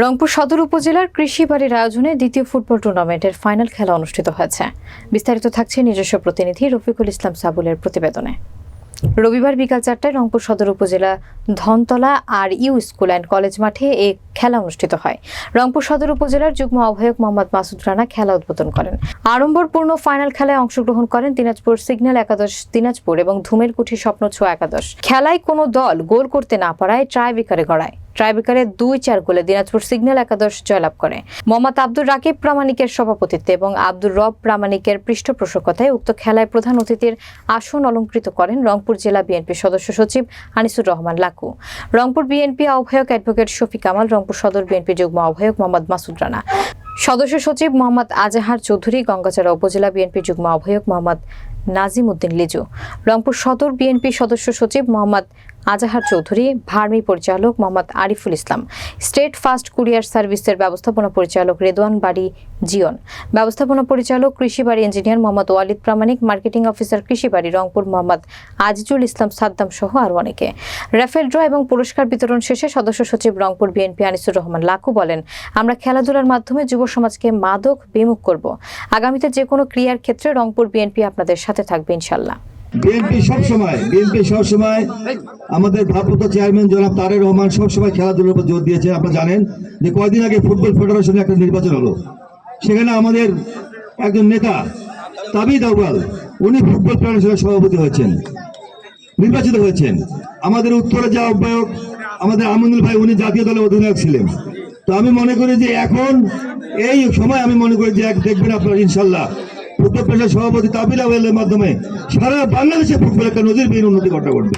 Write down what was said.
রংপুর সদর উপজেলার কৃষি বাড়ির আয়োজনে দ্বিতীয় ফুটবল টুর্নামেন্টের ফাইনাল খেলা অনুষ্ঠিত হয়েছে। বিস্তারিত থাকছে নিজস্ব প্রতিনিধি রফিকুল ইসলাম সাবুলের প্রতিবেদনে। রবিবার বিকাল চারটায় রংপুর সদর উপজেলা Dhantala R U school and college মাঠে এ খেলা অনুষ্ঠিত হয়। রংপুর সদর উপজেলার যুগ্ম আহ্বায়ক মোহাম্মদ মাসুদ রানা খেলা উদ্বোধন করেন। আড়ম্বরপূর্ণ ফাইনাল খেলায় অংশগ্রহণ করেন দিনাজপুর সিগন্যাল একাদশ দিনাজপুর এবং ধুমের কুঠি স্বপ্ন ছোঁয়া একাদশ। খেলায় কোনো দল গোল করতে না পারায় ট্রাইবিকারে গড়ায়। ট্রাইবেকারে দুই চার গোলে দিনাজপুর সিগন্যাল একাদশ জয়লাভ করে। মোহাম্মদ আব্দুর রাকিব প্রামাণিকের সভাপতিত্বে এবং আব্দুর রব প্রামাণিকের পৃষ্ঠপোষকতায় উক্ত খেলায় প্রধান অতিথির আসন অলঙ্কৃত করেন রংপুর জেলা বিএনপি সদস্য সচিব আনিসুর রহমান লাকু। রংপুর বিএনপি আহ্বায়ক অ্যাডভোকেট শফিক কামাল রংপুর সদর বিএনপি যুগ্ম আহ্বায়ক মোহাম্মদ মাসুদ রানা। সদস্য সচিব মোহাম্মদ আজাহার চৌধুরী গঙ্গাচারা উপজেলা বিএনপি যুগ্ম আহ্বায়ক মোহাম্মদ নাজিম উদ্দিন লিজু। রংপুর সদর বিএনপি সদস্য সচিব মোহাম্মদ আজাহার চৌধুরী, ভার্মি পরিচালক Mohammad Ariful Islam, state fast courier সার্ভিসের ব্যবস্থাপনা পরিচালক রেদওয়ান বাড়ি জিয়ন, ব্যবস্থাপনা পরিচালক Krishi Bari engineer Mohammad Walid Pramanik, marketing officer Krishi Bari Rangpur Mohammad Azizul Islam Saddam সহ আরও অনেকে। রাফেল ড্র এবং পুরস্কার বিতরণ শেষে সদস্য সচিব রংপুর বিএনপি আনিসুর রহমান লাকু বলেন, আমরা খেলাধুলার মাধ্যমে যুব সমাজকে মাদক বিমুখ করব। আগামীতে যে কোনো ক্রিয়ার ক্ষেত্রে রংপুর বিএনপি আপনাদের সাথে থাকবে ইনশাল্লাহ বিএনপি সবসময় বিএনপি সবসময় আমাদের ভারপ্রাপ্ত চেয়ারম্যান জনাব তারেক রহমান সবসময় খেলাধুলার উপর জোর দিয়েছে। আপনারা জানেন যে কয়দিন আগে ফুটবল ফেডারেশনে একটা নির্বাচন হলো। সেখানে আমাদের একজন নেতা তাবিদ আউয়াল উনি ফুটবল ফেডারেশনের সভাপতি হয়েছেন নির্বাচিত হয়েছেন। আমাদের উত্তরে যা আহ্বায়ক আমাদের আমিনুল ভাই উনি জাতীয় দলের অধিনায়ক ছিলেন। তো আমি মনে করি যে এখন এই সময় আমি মনে করি যে এক দেখবেন আপনারা ইনশাল্লাহ সভাপতি তাবিল আওয়ালের মাধ্যমে সারা বাংলাদেশে ফুটবল একটা নজিরবিহীন উন্নতি ঘটনা ঘটবে।